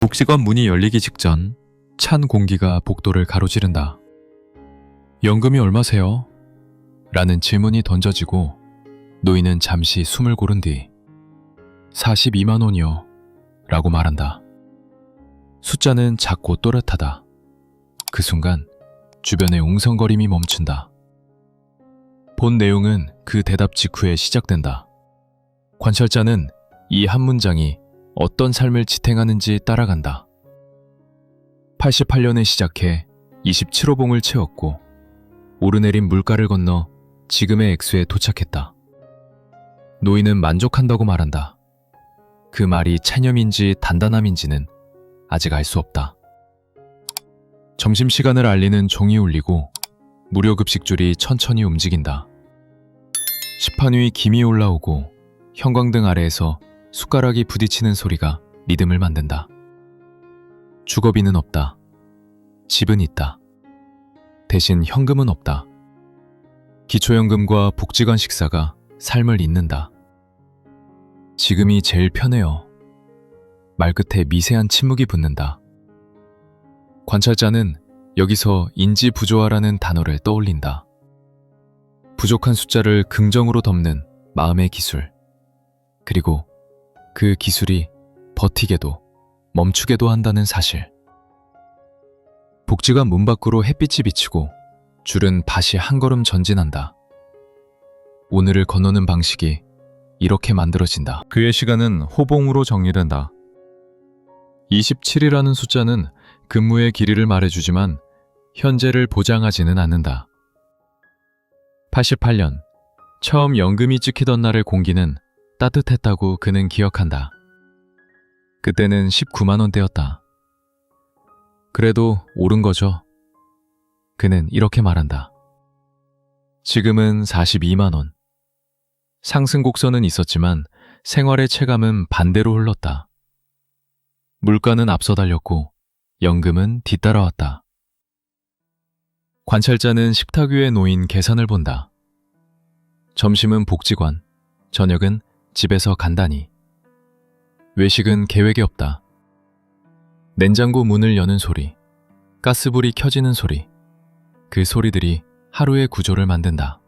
복지관 문이 열리기 직전 찬 공기가 복도를 가로지른다. 연금이 얼마세요? 라는 질문이 던져지고 노인은 잠시 숨을 고른 뒤 42만 원이요. 라고 말한다. 숫자는 작고 또렷하다. 그 순간 주변의 웅성거림이 멈춘다. 본 내용은 그 대답 직후에 시작된다. 관찰자는 이 한 문장이 어떤 삶을 지탱하는지 따라간다. 88년에 시작해 27호봉을 채웠고 오르내린 물가를 건너 지금의 액수에 도착했다. 노인은 만족한다고 말한다. 그 말이 체념인지 단단함인지는 아직 알 수 없다. 점심시간을 알리는 종이 울리고 무료 급식줄이 천천히 움직인다. 식판 위 김이 올라오고 형광등 아래에서 숟가락이 부딪히는 소리가 리듬을 만든다. 주거비는 없다. 집은 있다. 대신 현금은 없다. 기초연금과 복지관 식사가 삶을 잇는다. 지금이 제일 편해요. 말끝에 미세한 침묵이 붙는다. 관찰자는 여기서 인지 부조화라는 단어를 떠올린다. 부족한 숫자를 긍정으로 덮는 마음의 기술. 그리고 그 기술이 버티게도 멈추게도 한다는 사실. 복지관 문 밖으로 햇빛이 비치고 줄은 다시 한 걸음 전진한다. 오늘을 건너는 방식이 이렇게 만들어진다. 그의 시간은 호봉으로 정리된다. 27이라는 숫자는 근무의 길이를 말해주지만 현재를 보장하지는 않는다. 88년 처음 연금이 찍히던 날의 공기는 따뜻했다고 그는 기억한다. 그때는 19만 원대였다. 그래도 오른 거죠. 그는 이렇게 말한다. 지금은 42만 원. 상승 곡선은 있었지만 생활의 체감은 반대로 흘렀다. 물가는 앞서 달렸고 연금은 뒤따라왔다. 관찰자는 식탁 위에 놓인 계산을 본다. 점심은 복지관, 저녁은 집에서 간단히. 외식은 계획이 없다. 냉장고 문을 여는 소리, 가스불이 켜지는 소리, 그 소리들이 하루의 구조를 만든다.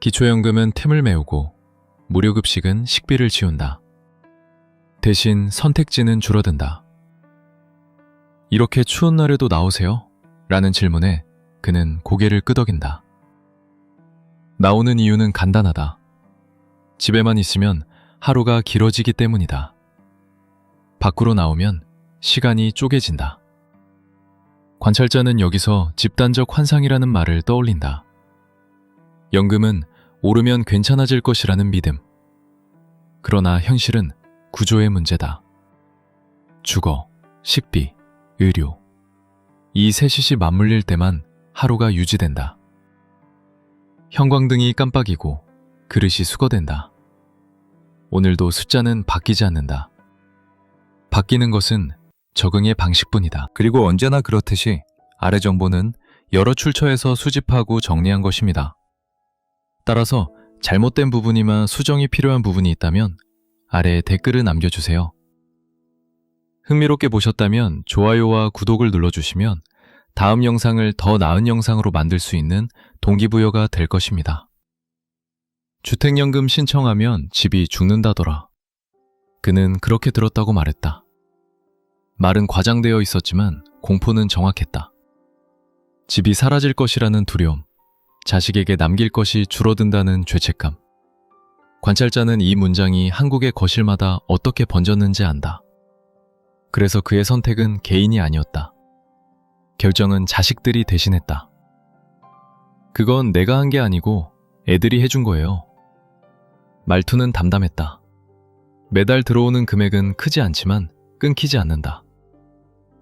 기초연금은 틈을 메우고 무료급식은 식비를 지운다. 대신 선택지는 줄어든다. 이렇게 추운 날에도 나오세요? 라는 질문에 그는 고개를 끄덕인다. 나오는 이유는 간단하다. 집에만 있으면 하루가 길어지기 때문이다. 밖으로 나오면 시간이 쪼개진다. 관찰자는 여기서 집단적 환상이라는 말을 떠올린다. 연금은 오르면 괜찮아질 것이라는 믿음. 그러나 현실은 구조의 문제다. 주거, 식비, 의료. 이 셋이 맞물릴 때만 하루가 유지된다. 형광등이 깜빡이고 그릇이 수거된다. 오늘도 숫자는 바뀌지 않는다. 바뀌는 것은 적응의 방식뿐이다. 그리고 언제나 그렇듯이 아래 정보는 여러 출처에서 수집하고 정리한 것입니다. 따라서 잘못된 부분이나 수정이 필요한 부분이 있다면 아래에 댓글을 남겨주세요. 흥미롭게 보셨다면 좋아요와 구독을 눌러주시면 다음 영상을 더 나은 영상으로 만들 수 있는 동기부여가 될 것입니다. 주택연금 신청하면 집이 죽는다더라. 그는 그렇게 들었다고 말했다. 말은 과장되어 있었지만 공포는 정확했다. 집이 사라질 것이라는 두려움, 자식에게 남길 것이 줄어든다는 죄책감. 관찰자는 이 문장이 한국의 거실마다 어떻게 번졌는지 안다. 그래서 그의 선택은 개인이 아니었다. 결정은 자식들이 대신했다. 그건 내가 한 게 아니고 애들이 해준 거예요. 말투는 담담했다. 매달 들어오는 금액은 크지 않지만 끊기지 않는다.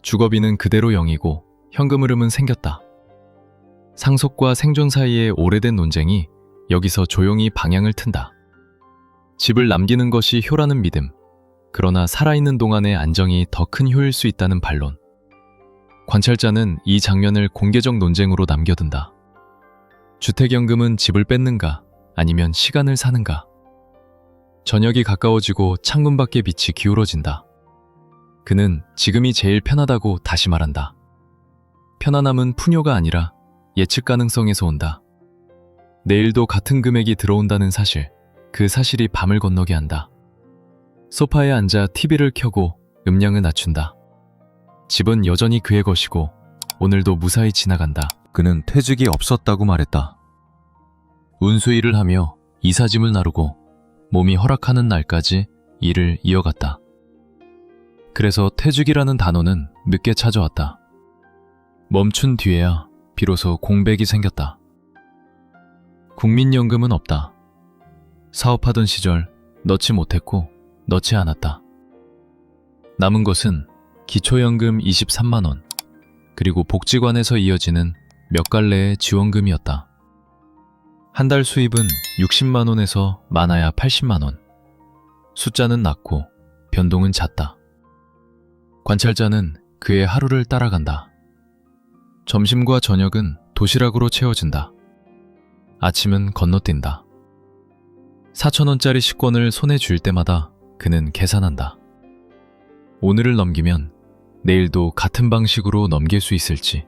주거비는 그대로 0이고 현금 흐름은 생겼다. 상속과 생존 사이의 오래된 논쟁이 여기서 조용히 방향을 튼다. 집을 남기는 것이 효라는 믿음, 그러나 살아있는 동안의 안정이 더 큰 효일 수 있다는 반론. 관찰자는 이 장면을 공개적 논쟁으로 남겨둔다. 주택연금은 집을 뺏는가 아니면 시간을 사는가? 저녁이 가까워지고 창문 밖의 빛이 기울어진다. 그는 지금이 제일 편하다고 다시 말한다. 편안함은 풍요가 아니라 예측 가능성에서 온다. 내일도 같은 금액이 들어온다는 사실, 그 사실이 밤을 건너게 한다. 소파에 앉아 TV를 켜고 음량을 낮춘다. 집은 여전히 그의 것이고 오늘도 무사히 지나간다. 그는 퇴직이 없었다고 말했다. 운수일을 하며 이사짐을 나르고 몸이 허락하는 날까지 일을 이어갔다. 그래서 퇴직이라는 단어는 늦게 찾아왔다. 멈춘 뒤에야 비로소 공백이 생겼다. 국민연금은 없다. 사업하던 시절 넣지 못했고 넣지 않았다. 남은 것은 기초연금 23만원, 그리고 복지관에서 이어지는 몇 갈래의 지원금이었다. 한 달 수입은 60만원에서 많아야 80만원. 숫자는 낮고 변동은 잦다. 관찰자는 그의 하루를 따라간다. 점심과 저녁은 도시락으로 채워진다. 아침은 건너뛴다. 4천원짜리 식권을 손에 쥘 때마다 그는 계산한다. 오늘을 넘기면 내일도 같은 방식으로 넘길 수 있을지.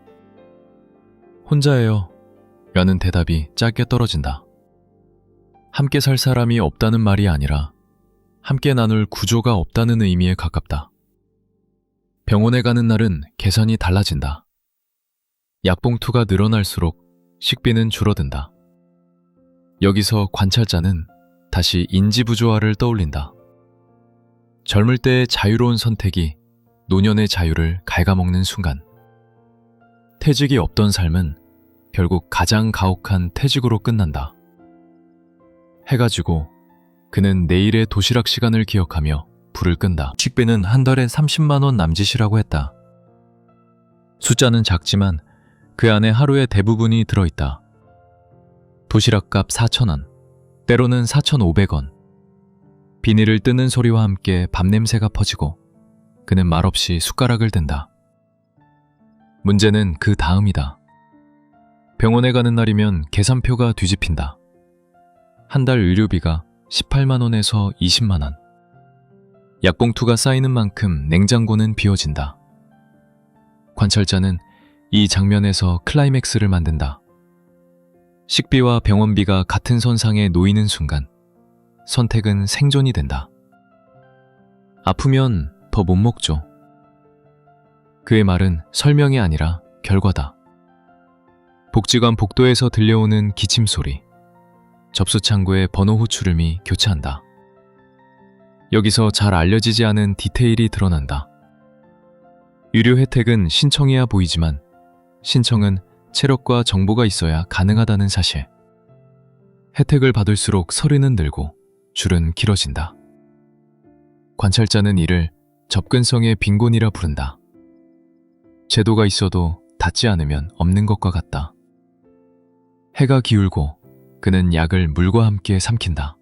혼자예요. 라는 대답이 짧게 떨어진다. 함께 살 사람이 없다는 말이 아니라 함께 나눌 구조가 없다는 의미에 가깝다. 병원에 가는 날은 계산이 달라진다. 약봉투가 늘어날수록 식비는 줄어든다. 여기서 관찰자는 다시 인지부조화를 떠올린다. 젊을 때의 자유로운 선택이 노년의 자유를 갉아먹는 순간. 퇴직이 없던 삶은 결국 가장 가혹한 퇴직으로 끝난다. 해가 지고 그는 내일의 도시락 시간을 기억하며 불을 끈다. 식비는 한 달에 30만원 남짓이라고 했다. 숫자는 작지만 그 안에 하루의 대부분이 들어있다. 도시락값 4천원, 때로는 4,500원. 비닐을 뜯는 소리와 함께 밥냄새가 퍼지고 그는 말없이 숟가락을 든다. 문제는 그 다음이다. 병원에 가는 날이면 계산표가 뒤집힌다. 한 달 의료비가 18만원에서 20만원. 약봉투가 쌓이는 만큼 냉장고는 비워진다. 관찰자는 이 장면에서 클라이맥스를 만든다. 식비와 병원비가 같은 선상에 놓이는 순간 선택은 생존이 된다. 아프면 더 못 먹죠. 그의 말은 설명이 아니라 결과다. 복지관 복도에서 들려오는 기침 소리. 접수 창구에 번호 호출음이 교차한다. 여기서 잘 알려지지 않은 디테일이 드러난다. 유료 혜택은 신청해야 보이지만 신청은 체력과 정보가 있어야 가능하다는 사실. 혜택을 받을수록 서류는 늘고 줄은 길어진다. 관찰자는 이를 접근성의 빈곤이라 부른다. 제도가 있어도 닿지 않으면 없는 것과 같다. 해가 기울고 그는 약을 물과 함께 삼킨다.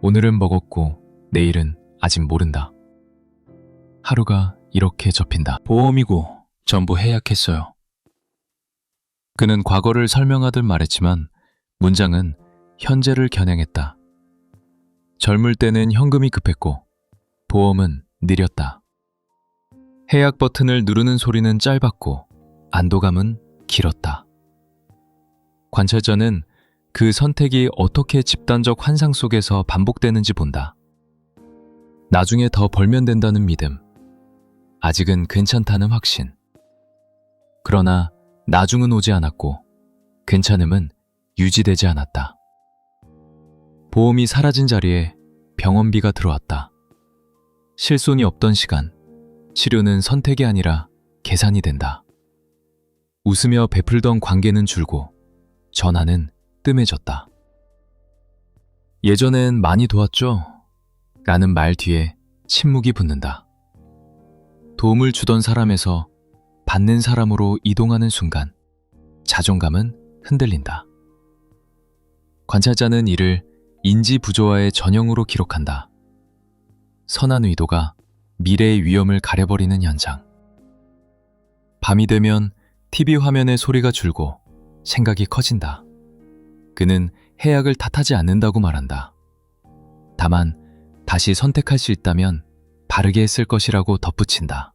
오늘은 먹었고 내일은 아직 모른다. 하루가 이렇게 접힌다. 보험이고 전부 해약했어요. 그는 과거를 설명하듯 말했지만 문장은 현재를 겨냥했다. 젊을 때는 현금이 급했고 보험은 느렸다. 해약 버튼을 누르는 소리는 짧았고 안도감은 길었다. 관찰자는 그 선택이 어떻게 집단적 환상 속에서 반복되는지 본다. 나중에 더 벌면 된다는 믿음. 아직은 괜찮다는 확신. 그러나 나중은 오지 않았고 괜찮음은 유지되지 않았다. 보험이 사라진 자리에 병원비가 들어왔다. 실손이 없던 시간, 치료는 선택이 아니라 계산이 된다. 웃으며 베풀던 관계는 줄고 전화는 뜸해졌다. 예전엔 많이 도왔죠? 라는 말 뒤에 침묵이 붙는다. 도움을 주던 사람에서 받는 사람으로 이동하는 순간 자존감은 흔들린다. 관찰자는 이를 인지 부조화의 전형으로 기록한다. 선한 의도가 미래의 위험을 가려버리는 현상. 밤이 되면 TV 화면의 소리가 줄고 생각이 커진다. 그는 해악을 탓하지 않는다고 말한다. 다만 다시 선택할 수 있다면 바르게 했을 것이라고 덧붙인다.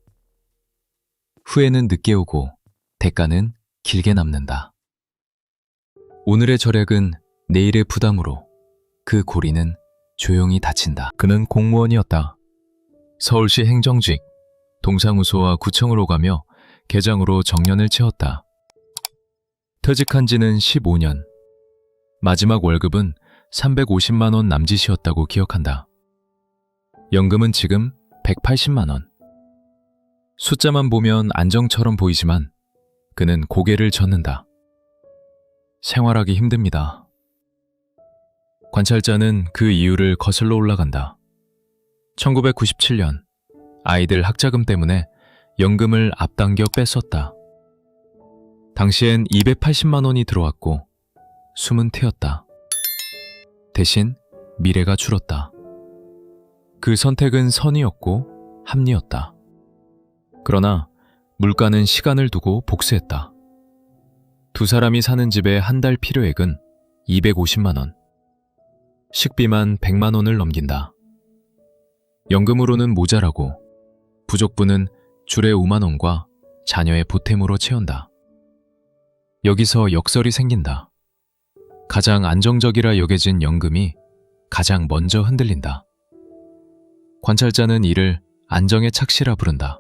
후회는 늦게 오고 대가는 길게 남는다. 오늘의 절약은 내일의 부담으로 그 고리는 조용히 닫힌다. 그는 공무원이었다. 서울시 행정직, 동사무소와 구청을 오가며 개장으로 정년을 채웠다. 퇴직한 지는 15년. 마지막 월급은 350만 원 남짓이었다고 기억한다. 연금은 지금 180만 원. 숫자만 보면 안정처럼 보이지만 그는 고개를 젓는다. 생활하기 힘듭니다. 관찰자는 그 이유를 거슬러 올라간다. 1997년 아이들 학자금 때문에 연금을 앞당겨 뺐었다. 당시엔 280만 원이 들어왔고 숨은 트였다. 대신 미래가 줄었다. 그 선택은 선이었고 합리였다. 그러나 물가는 시간을 두고 복수했다. 두 사람이 사는 집의 한 달 필요액은 250만 원. 식비만 100만 원을 넘긴다. 연금으로는 모자라고 부족분은 줄의 5만 원과 자녀의 보탬으로 채운다. 여기서 역설이 생긴다. 가장 안정적이라 여겨진 연금이 가장 먼저 흔들린다. 관찰자는 이를 안정의 착시라 부른다.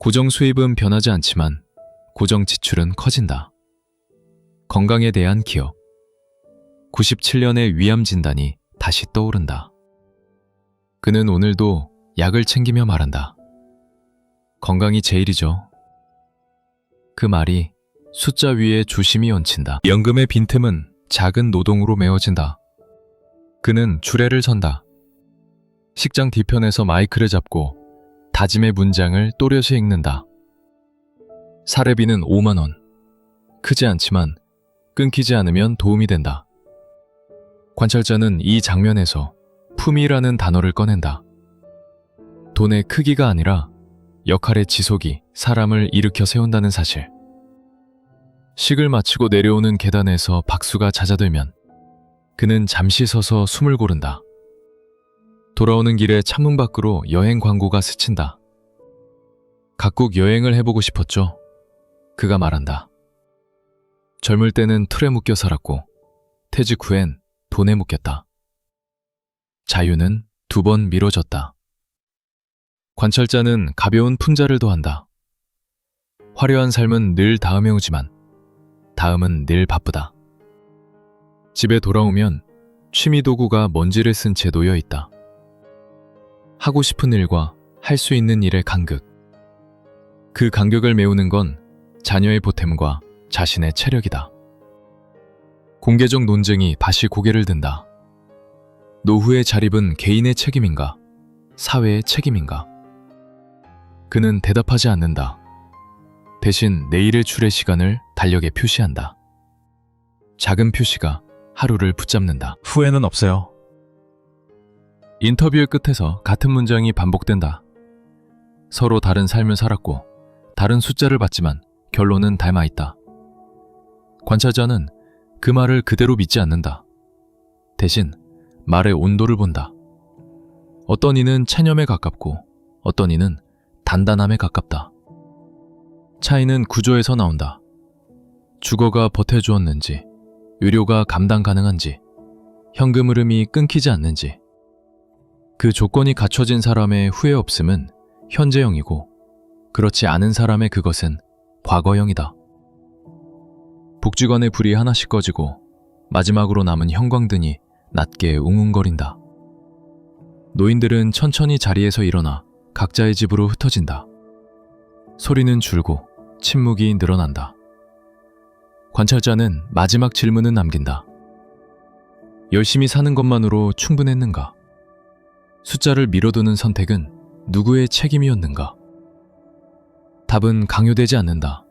고정 수입은 변하지 않지만 고정 지출은 커진다. 건강에 대한 기억. 97년의 위암 진단이 다시 떠오른다. 그는 오늘도 약을 챙기며 말한다. 건강이 제일이죠. 그 말이 숫자 위에 조심히 얹힌다. 연금의 빈틈은 작은 노동으로 메워진다. 그는 주례를 선다. 식장 뒤편에서 마이크를 잡고 다짐의 문장을 또렷이 읽는다. 사례비는 5만 원. 크지 않지만 끊기지 않으면 도움이 된다. 관찰자는 이 장면에서 품이라는 단어를 꺼낸다. 돈의 크기가 아니라 역할의 지속이 사람을 일으켜 세운다는 사실. 식을 마치고 내려오는 계단에서 박수가 잦아들면 그는 잠시 서서 숨을 고른다. 돌아오는 길에 창문 밖으로 여행 광고가 스친다. 각국 여행을 해보고 싶었죠. 그가 말한다. 젊을 때는 틀에 묶여 살았고 퇴직 후엔 돈에 묶였다. 자유는 두 번 미뤄졌다. 관찰자는 가벼운 풍자를 더한다. 화려한 삶은 늘 다음에 오지만 다음은 늘 바쁘다. 집에 돌아오면 취미 도구가 먼지를 쓴 채 놓여 있다. 하고 싶은 일과 할 수 있는 일의 간극. 그 간격을 메우는 건 자녀의 보탬과 자신의 체력이다. 공개적 논쟁이 다시 고개를 든다. 노후의 자립은 개인의 책임인가? 사회의 책임인가? 그는 대답하지 않는다. 대신 내일의 출의 시간을 달력에 표시한다. 작은 표시가 하루를 붙잡는다. 후회는 없어요. 인터뷰의 끝에서 같은 문장이 반복된다. 서로 다른 삶을 살았고 다른 숫자를 봤지만 결론은 닮아 있다. 관찰자는 그 말을 그대로 믿지 않는다. 대신 말의 온도를 본다. 어떤 이는 체념에 가깝고 어떤 이는 단단함에 가깝다. 차이는 구조에서 나온다. 주거가 버텨주었는지, 의료가 감당 가능한지, 현금 흐름이 끊기지 않는지, 그 조건이 갖춰진 사람의 후회 없음은 현재형이고, 그렇지 않은 사람의 그것은 과거형이다. 복지관의 불이 하나씩 꺼지고, 마지막으로 남은 형광등이 낮게 웅웅거린다. 노인들은 천천히 자리에서 일어나 각자의 집으로 흩어진다. 소리는 줄고 침묵이 늘어난다. 관찰자는 마지막 질문을 남긴다. 열심히 사는 것만으로 충분했는가? 숫자를 밀어두는 선택은 누구의 책임이었는가? 답은 강요되지 않는다.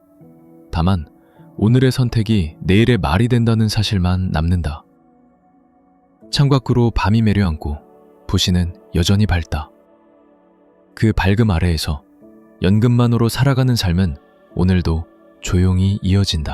다만 오늘의 선택이 내일의 말이 된다는 사실만 남는다. 창밖으로 밤이 매려앉고 부시는 여전히 밝다. 그 밝음 아래에서 연금만으로 살아가는 삶은 오늘도 조용히 이어진다.